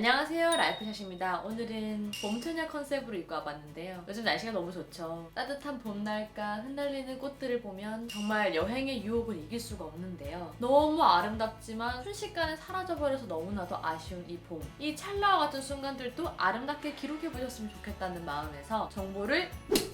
안녕하세요 라이프샷입니다. 오늘은 봄처녀 컨셉으로 입고 와봤는데요. 요즘 날씨가 너무 좋죠. 따뜻한 봄날과 흩날리는 꽃들을 보면 정말 여행의 유혹을 이길 수가 없는데요. 너무 아름답지만 순식간에 사라져버려서 너무나도 아쉬운 이 봄. 이 찰나와 같은 순간들도 아름답게 기록해보셨으면 좋겠다는 마음에서 정보를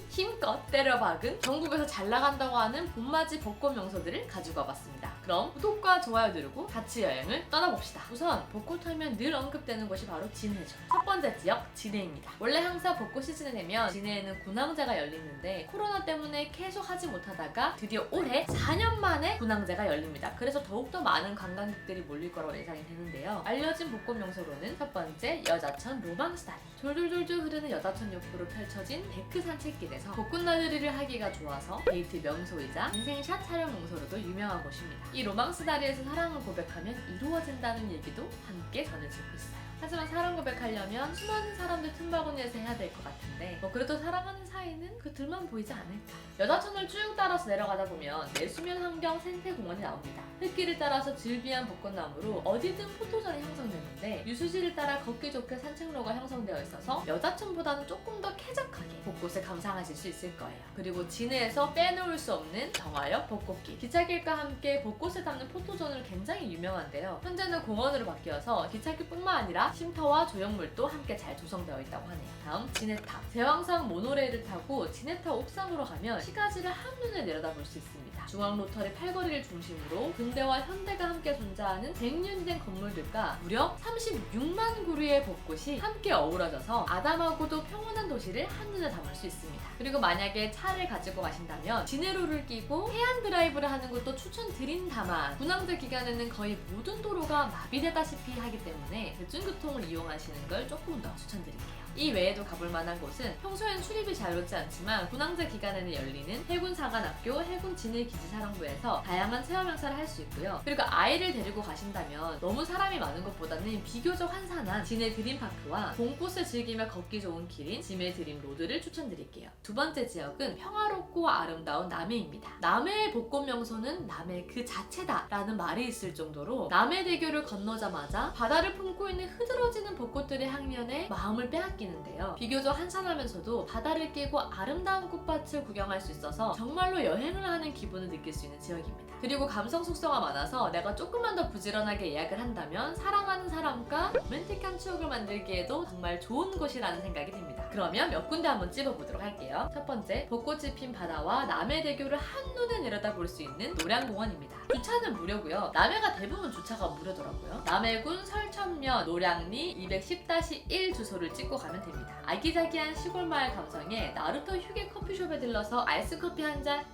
힘껏 때려박은 전국에서 잘 나간다고 하는 봄맞이 벚꽃 명소들을 가지고 와봤습니다. 그럼 구독과 좋아요 누르고 같이 여행을 떠나봅시다. 우선 벚꽃 하면 늘 언급되는 곳이 바로 진해죠. 첫 번째 지역 진해입니다. 원래 항상 벚꽃 시즌이 되면 진해에는 군항제가 열리는데 코로나 때문에 계속 하지 못하다가 드디어 올해 4년 만에 군항제가 열립니다. 그래서 더욱더 많은 관광객들이 몰릴 거라고 예상이 되는데요. 알려진 벚꽃 명소로는 첫 번째 여자천 로망스다리. 졸졸졸졸 흐르는 여자천 옆으로 펼쳐진 데크 산책길에 서 벚꽃 나들이를 하기가 좋아서 데이트 명소이자 인생샷 촬영 명소로도 유명한 곳입니다. 이 로망스 다리에서 사랑을 고백하면 이루어진다는 얘기도 함께 전해지고 있어요. 하지만 사랑 고백하려면 수많은 사람들 틈바구니에서 해야 될 것 같은데 뭐 그래도 사랑하는 사이는 그들만 보이지 않을까. 여자천을 쭉 따라서 내려가다 보면 내수면 환경 생태공원이 나옵니다. 흙길을 따라서 즐비한 벚꽃나무로 어디든 포토전이 형성되는데 유수지를 따라 걷기 좋게 산책로가 형성되어 있어서 여자천보다는 조금 더 쾌적하게 벚꽃을 감상하실 수 있을 거예요. 그리고 진해에서 빼놓을 수 없는 정화역 벚꽃길. 기차길과 함께 벚꽃을 담는 포토존으로 굉장히 유명한데요. 현재는 공원으로 바뀌어서 기차길뿐만 아니라 쉼터와 조형물도 함께 잘 조성되어 있다고 하네요. 다음 진해탑. 제왕산 모노레일을 타고 진해탑 옥상으로 가면 시가지를 한눈에 내려다볼 수 있습니다. 중앙 로터리 팔거리를 중심으로 근대와 현대가 함께 존재하는 100년 된 건물들과 무려 36만 그루의 벚꽃이 함께 어우러져서 아담하고도 평온한 도시를 한눈에 담을 수 있습니다. 그리고 만약에 차를 가지고 가신다면 진해로를 끼고 해안 드라이브를 하는 것도 추천드린다만 군항제 기간에는 거의 모든 도로가 마비되다시피 하기 때문에 대중교통을 이용하시는 걸 조금 더 추천드릴게요. 이 외에도 가볼 만한 곳은 평소엔 출입이 자유롭지 않지만 군항제 기간에는 열리는 해군사관학교 해군 진해기지사령부에서 다양한 체험 행사를 할 수 있고요. 그리고 아이를 데리고 가신다면 너무 사람이 많은 것보다는 비교적 한산한 진해 드림파크와 봄꽃을 즐기며 걷기 좋은 길인 진해 드림 로드를 추천드릴게요. 두 번째 지역은 평화롭고 아름다운 남해입니다. 남해의 벚꽃 명소는 남해 그 자체다 라는 말이 있을 정도로 남해대교를 건너자마자 바다를 품고 있는 흐드러지는 벚꽃들의 향연에 마음을 빼앗기는 데요. 비교적 한산하면서도 바다를 끼고 아름다운 꽃밭을 구경할 수 있어서 정말로 여행을 하는 기분을 느낄 수 있는 지역입니다. 그리고 감성 속성가 많아서 내가 조금만 더 부지런하게 예약을 한다면 사랑하는 사람과 로맨틱 한 추억을 만들기에도 정말 좋은 곳이라는 생각이 듭니다. 그러면 몇 군데 한번 찝어보도록 할게요. 첫 번째, 벚꽃이 핀 바다와 남해대교를 한눈에 내려다볼 수 있는 노량공원입니다. 주차는 무료고요. 남해가 대부분 주차가 무료더라고요. 남해군 설천면 노량리 210-1 주소를 찍고 가면 됩니다. 아기자기한 시골 마을 감성에 나루토 휴게 커피숍에 들러서 아이스 커피 한잔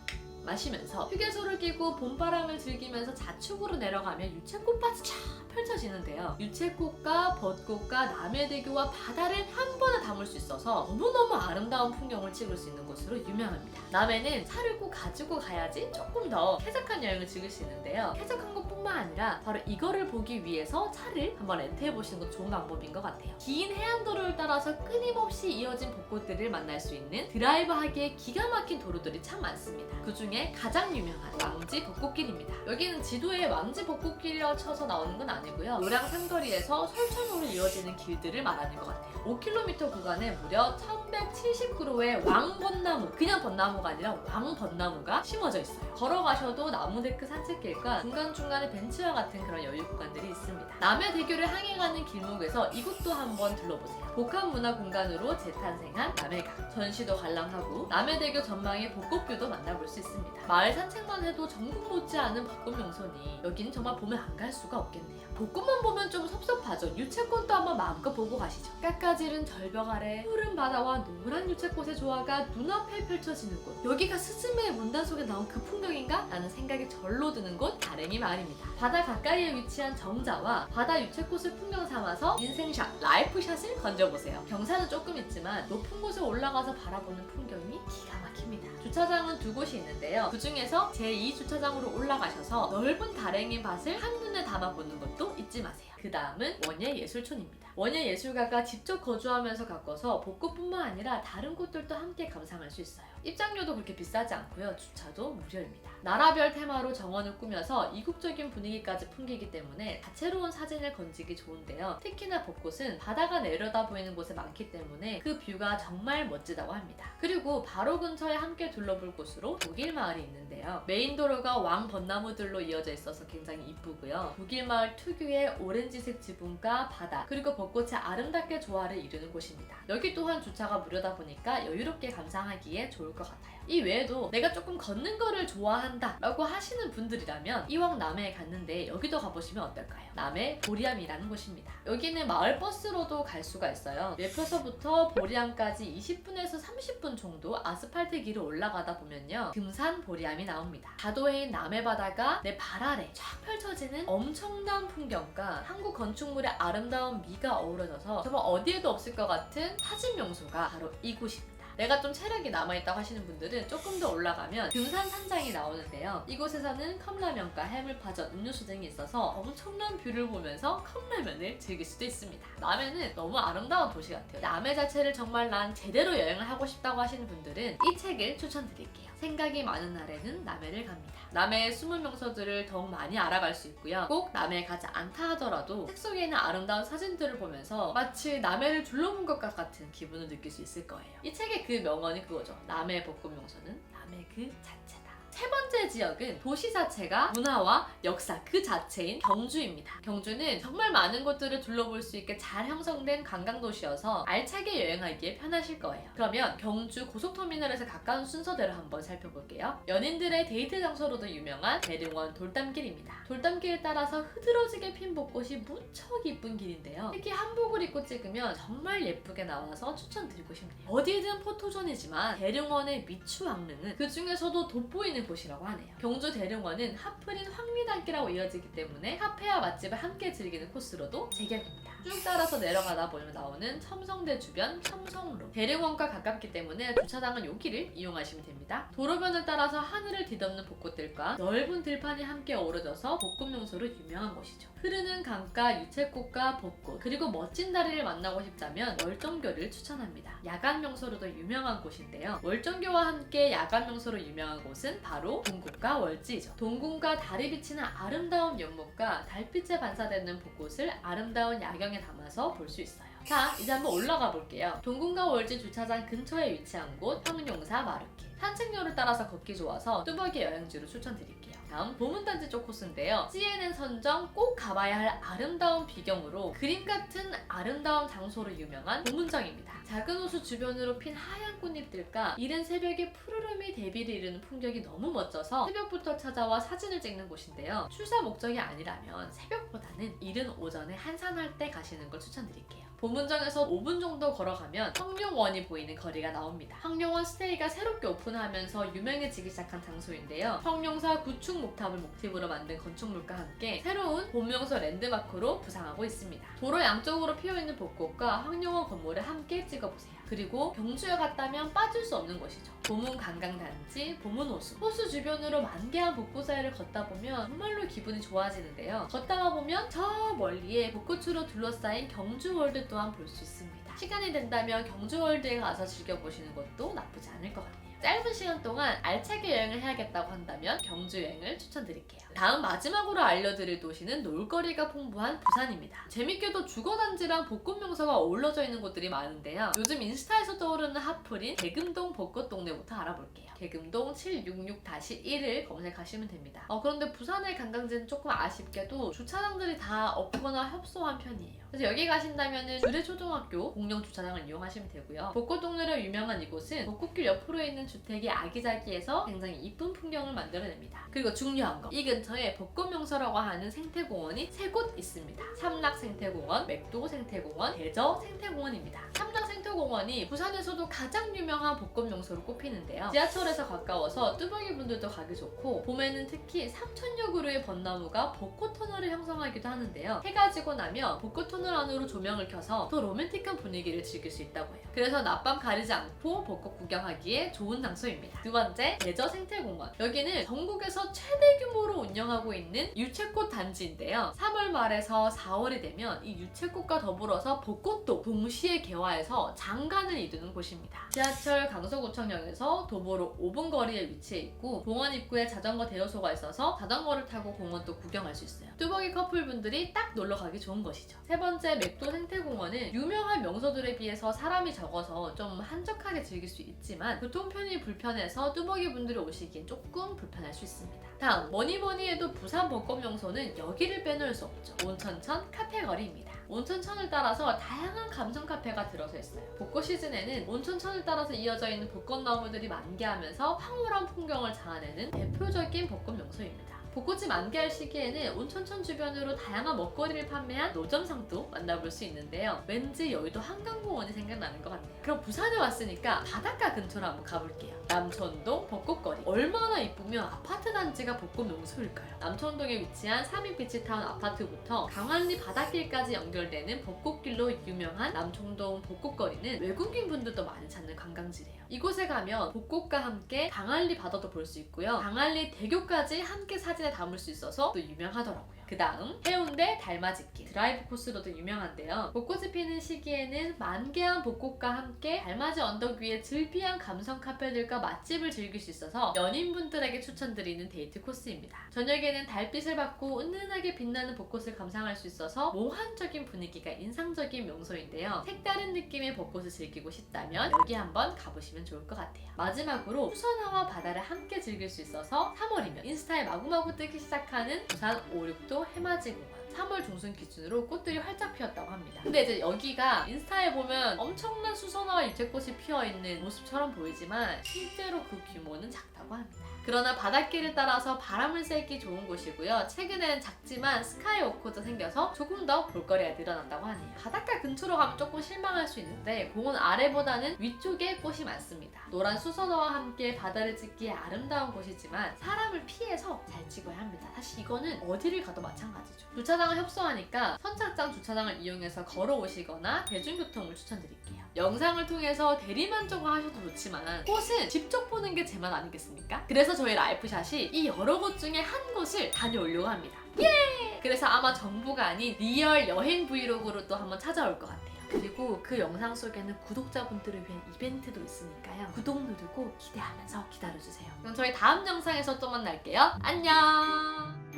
마시면서 휴게소를 끼고 봄바람을 즐기면서 좌측으로 내려가면 유채꽃밭이 쫙 펼쳐지는데요. 유채꽃과 벚꽃과 남해대교와 바다를 한 번에 담을 수 있어서 너무너무 아름다운 풍경을 찍을 수 있는 곳으로 유명합니다. 남해는 차를 꼭 가지고 가야지 조금 더 쾌적한 여행을 즐길 수 있는데요. 쾌적한 것뿐만 아니라 바로 이거를 보기 위해서 차를 한번 렌트해 보시는 것도 좋은 방법인 것 같아요. 긴 해안도로를 따라서 끊임없이 이어진 벚꽃들을 만날 수 있는 드라이브하기에 기가 막힌 도로들이 참 많습니다. 그중 에 가장 유명한 왕지 벚꽃길입니다. 여기는 지도에 왕지 벚꽃길이라고 쳐서 나오는 건 아니고요. 노량 삼거리에서 설천으로 이어지는 길들을 말하는 것 같아요. 5km 구간에 무려 1170그루의 왕벚나무, 그냥 벚나무가 아니라 왕벚나무가 심어져 있어요. 걸어가셔도 나무데크 산책길과 중간중간에 벤치와 같은 그런 여유 구간들이 있습니다. 남해대교를 향해 가는 길목에서 이곳도 한번 들러보세요. 복합 문화 공간으로 재탄생한 남해강. 전시도 관람하고 남해대교 전망의 벚꽃뷰도 만나볼 수 있습니다. 마을 산책만 해도 전국 못지않은 벚꽃 명소니 여기는 정말 보면 안 갈 수가 없겠네요. 벚꽃만 보면 좀 섭섭하죠. 유채꽃도 한번 마음껏 보고 가시죠. 깎아지른 절벽 아래 푸른 바다와 노란 유채꽃의 조화가 눈앞에 펼쳐지는 곳. 여기가 스즈메의 문단 속에 나온 그 풍경인가? 라는 생각이 절로 드는 곳 다랭이 마을입니다. 바다 가까이에 위치한 정자와 바다 유채꽃을 풍경 삼아서 인생샷, 라이프샷을 건져보세요. 경사는 조금 있지만 높은 곳에 올라가서 바라보는 풍경이 기가 막힙니다. 주차장은 두 곳이 있는데요. 그 중에서 제2 주차장으로 올라가셔서 넓은 다랭이 밭을 한눈에 담아보는 것도 잊지 마세요. 그 다음은 원예 예술촌입니다. 원예 예술가가 직접 거주하면서 가꿔서 벚꽃뿐만 아니라 다른 꽃들도 함께 감상할 수 있어요. 입장료도 그렇게 비싸지 않고요. 주차도 무료입니다. 나라별 테마로 정원을 꾸며서 이국적인 분위기까지 풍기기 때문에 다채로운 사진을 건지기 좋은데요. 특히나 벚꽃은 바다가 내려다 보이는 곳에 많기 때문에 그 뷰가 정말 멋지다고 합니다. 그리고 바로 근처에 함께 둘러볼 곳으로 독일 마을이 있는데요. 메인 도로가 왕 벚나무들로 이어져 있어서 굉장히 이쁘고요. 독일 마을 특유의 오렌지색 지붕과 바다 그리고 벚꽃의 아름답게 조화를 이루는 곳입니다. 여기 또한 주차가 무료다 보니까 여유롭게 감상하기에 좋을 것 같아요. 이 외에도 내가 조금 걷는 거를 좋아한다 라고 하시는 분들이라면 이왕 남해에 갔는데 여기도 가보시면 어떨까요? 남해 보리암이라는 곳입니다. 여기는 마을 버스로도 갈 수가 있어요. 매표서부터 보리암까지 20분에서 30분 정도 아스팔트 길을 올라가다 보면요. 금산 보리암이 나옵니다. 다도해인 남해 바다가 내 발 아래 쫙 펼쳐지는 엄청난 풍경과 한국 건축물의 아름다운 미가 어우러져서 정말 어디에도 없을 것 같은 사진 명소가 바로 이곳입니다. 내가 좀 체력이 남아있다고 하시는 분들은 조금 더 올라가면 금산 산장이 나오는데요. 이곳에서는 컵라면과 해물파전, 음료수 등이 있어서 엄청난 뷰를 보면서 컵라면을 즐길 수도 있습니다. 남해는 너무 아름다운 도시 같아요. 남해 자체를 정말 난 제대로 여행을 하고 싶다고 하시는 분들은 이 책을 추천드릴게요. 생각이 많은 날에는 남해를 갑니다. 남해의 숨은 명소들을 더욱 많이 알아갈 수 있고요. 꼭 남해에 가지 않다 하더라도 책 속에 있는 아름다운 사진들을 보면서 마치 남해를 둘러본 것 같은 기분을 느낄 수 있을 거예요. 이 책의 그 명언이 그거죠. 남해 벚꽃 명소는 남해 그 자체다. 세 번째 지역은 도시 자체가 문화와 역사 그 자체인 경주입니다. 경주는 정말 많은 곳들을 둘러볼 수 있게 잘 형성된 관광도시여서 알차게 여행하기에 편하실 거예요. 그러면 경주 고속터미널에서 가까운 순서대로 한번 살펴볼게요. 연인들의 데이트 장소로도 유명한 대릉원 돌담길입니다. 돌담길을 따라서 흐드러지게 핀 벚꽃이 무척 이쁜 길인데요. 특히 한복을 입고 찍으면 정말 예쁘게 나와서 추천드리고 싶네요. 어디든 포토존이지만 대릉원의 미추왕릉은 그 중에서도 돋보이는 곳이라고 하네요. 경주 대릉원은 하프린 황리단길하고 이어지기 때문에 카페와 맛집을 함께 즐기는 코스로도 제격입니다. 쭉 따라서 내려가다 보면 나오는 첨성대 주변 첨성로 대릉원과 가깝기 때문에 주차장은 여기를 이용하시면 됩니다. 도로변을 따라서 하늘을 뒤덮는 벚꽃들과 넓은 들판이 함께 어우러져서 벚꽃 명소로 유명한 곳이죠. 흐르는 강가 유채꽃과 벚꽃 그리고 멋진 다리를 만나고 싶다면 월정교를 추천합니다. 야간 명소로도 유명한 곳인데요. 월정교와 함께 야간 명소로 유명한 곳은 바로 동궁과 월지이죠. 동궁과 달이 비치는 아름다운 연못과 달빛에 반사되는 벚꽃을 아름다운 야경 에 담아서 볼 수 있어요. 자, 이제 한번 올라가 볼게요. 동궁과 월지 주차장 근처에 위치한 곳 황룡사 마르키. 산책로를 따라서 걷기 좋아서 뚜벅이 여행지로 추천드릴게요. 다음 보문단지 쪽 코스인데요. CNN 선정 꼭 가봐야 할 아름다운 비경으로 그림 같은 아름다운 장소로 유명한 보문정입니다. 작은 호수 주변으로 핀 하얀 꽃잎들과 이른 새벽에 푸르름이 대비를 이루는 풍경이 너무 멋져서 새벽부터 찾아와 사진을 찍는 곳인데요. 출사 목적이 아니라면 새벽보다는 이른 오전에 한산할 때 가시는 걸 추천드릴게요. 보문정에서 5분 정도 걸어가면 황룡원이 보이는 거리가 나옵니다. 황룡원 스테이가 새롭게 오픈하면서 유명해지기 시작한 장소인데요. 황룡사 구축 목탑을 모티브로 만든 건축물과 함께 새로운 봄명소 랜드마크로 부상하고 있습니다. 도로 양쪽으로 피어있는 벚꽃과 황룡원 건물을 함께 찍어보세요. 그리고 경주에 갔다면 빠질 수 없는 곳이죠. 보문 관광단지, 보문 호수. 호수 주변으로 만개한 벚꽃 사이를 걷다 보면 정말로 기분이 좋아지는데요. 걷다가 보면 저 멀리에 벚꽃으로 둘러싸인 경주 월드 또한 볼 수 있습니다. 시간이 된다면 경주월드에 가서 즐겨보시는 것도 나쁘지 않을 것 같네요. 짧은 시간 동안 알차게 여행을 해야겠다고 한다면 경주 여행을 추천드릴게요. 다음 마지막으로 알려드릴 도시는 놀거리가 풍부한 부산입니다. 재밌게도 주거단지랑 벚꽃 명소가 어우러져 있는 곳들이 많은데요. 요즘 인스타에서 떠오르는 핫플인 개금동 벚꽃 동네부터 알아볼게요. 개금동 766-1을 검색하시면 됩니다. 어, 그런데 부산의 관광지는 조금 아쉽게도 주차장들이 다 없거나 협소한 편이에요. 그래서 여기 가신다면 주례초등학교 공영 주차장을 이용하시면 되고요. 벚꽃 동네로 유명한 이곳은 벚꽃길 옆으로 있는 주택이 아기자기해서 굉장히 이쁜 풍경을 만들어냅니다. 그리고 중요한 거, 이 근처에 벚꽃 명소라고 하는 생태공원이 세 곳 있습니다. 삼락 생태공원, 맥도 생태공원, 대저 생태공원입니다. 삼락 생태공원이 부산에서도 가장 유명한 벚꽃 명소로 꼽히는데요. 지하철에서 가까워서 뚜벅이 분들도 가기 좋고 봄에는 특히 3천여 그루의 벚나무가 벚꽃 터널을 형성하기도 하는데요. 해가 지고 나면 벚꽃 터널 안으로 조명을 켜서 더 로맨틱한 분위기를 즐길 수 있다고 해요. 그래서 낮밤 가리지 않고 벚꽃 구경하기에 좋은 장소입니다. 두 번째, 대저 생태공원. 여기는 전국에서 최대 규모로 운영하고 있는 유채꽃 단지인데요. 3월 말에서 4월이 되면 이 유채꽃과 더불어서 벚꽃도 동시에 개화해서 장관을 이루는 곳입니다. 지하철 강서구청역에서 도보로 5분 거리에 위치해 있고 공원 입구에 자전거 대여소가 있어서 자전거를 타고 공원도 구경할 수 있어요. 뚜벅이 커플분들이 딱 놀러 가기 좋은 곳이죠. 세 번째 맥도 생태공원은 유명한 명소들에 비해서 사람이 적어서 좀 한적하게 즐길 수 있지만 교통편이 불편해서 뚜벅이 분들이 오시기엔 조금 불편할 수 있습니다. 다음 뭐니 뭐니 해도 부산 벚꽃 명소는 여기를 빼놓을 수 없죠. 온천천 카페 거리입니다. 온천천을 따라서 다양한 감성 카페가 들어서 있어요. 벚꽃 시즌에는 온천천을 따라서 이어져 있는 벚꽃나무들이 만개하면서 황홀한 풍경을 자아내는 대표적인 벚꽃 명소입니다. 벚꽃이 만개할 시기에는 온천천 주변으로 다양한 먹거리를 판매한 노점상도 만나볼 수 있는데요. 왠지 여의도 한강공원이 생각나는 것 같네요. 그럼 부산에 왔으니까 바닷가 근처로 한번 가볼게요. 남천동 벚꽃거리. 얼마나 이쁘면 아파트 단지가 벚꽃 명소일까요? 남천동에 위치한 삼익비치타운 아파트부터 강한리 바닷길까지 연결되는 벚꽃길로 유명한 남천동 벚꽃거리는 외국인 분들도 많이 찾는 관광지래요. 이곳에 가면 벚꽃과 함께 강한리 바다도 볼 수 있고요. 강한리 대교까지 함께 사진에 담을 수 있어서 또 유명하더라고요. 그 다음 해운대 달맞이길 드라이브 코스로도 유명한데요. 벚꽃이 피는 시기에는 만개한 벚꽃과 함께 달맞이 언덕 위에 즐비한 감성 카페들과 맛집을 즐길 수 있어서 연인분들에게 추천드리는 데이트 코스입니다. 저녁에는 달빛을 받고 은은하게 빛나는 벚꽃을 감상할 수 있어서 몽환적인 분위기가 인상적인 명소인데요. 색다른 느낌의 벚꽃을 즐기고 싶다면 여기 한번 가보시면 좋을 것 같아요. 마지막으로 수선화와 바다를 함께 즐길 수 있어서 3월이면 인스타에 마구마구 뜨기 시작하는 부산 569도 해맞이공원 3월 중순 기준으로 꽃들이 활짝 피었다고 합니다. 근데 이제 여기가 인스타에 보면 엄청난 수선화와 유채꽃이 피어 있는 모습처럼 보이지만 실제로 그 규모는 작다고 합니다. 그러나 바닷길을 따라서 바람을 쐬기 좋은 곳이고요. 최근에는 작지만 스카이워크도 생겨서 조금 더 볼거리가 늘어난다고 하네요. 바닷가 근처로 가면 조금 실망할 수 있는데 공원 아래보다는 위쪽에 꽃이 많습니다. 노란 수선화와 함께 바다를 찍기에 아름다운 곳이지만 사람을 피해서 잘 찍어야 합니다. 사실 이거는 어디를 가도 마찬가지죠. 주차장을 협소하니까 선착장 주차장을 이용해서 걸어오시거나 대중교통을 추천드릴게요. 영상을 통해서 대리만족을 하셔도 좋지만 꽃은 직접 보는 게 제 맛 아니겠습니까? 그래서 저희 라이프샷이 이 여러 곳 중에 한 곳을 다녀오려고 합니다. 예! 그래서 아마 정보가 아닌 리얼 여행 브이로그로 또 한번 찾아올 것 같아요. 그리고 그 영상 속에는 구독자분들을 위한 이벤트도 있으니까요. 구독 누르고 기대하면서 기다려주세요. 그럼 저희 다음 영상에서 또 만날게요. 안녕!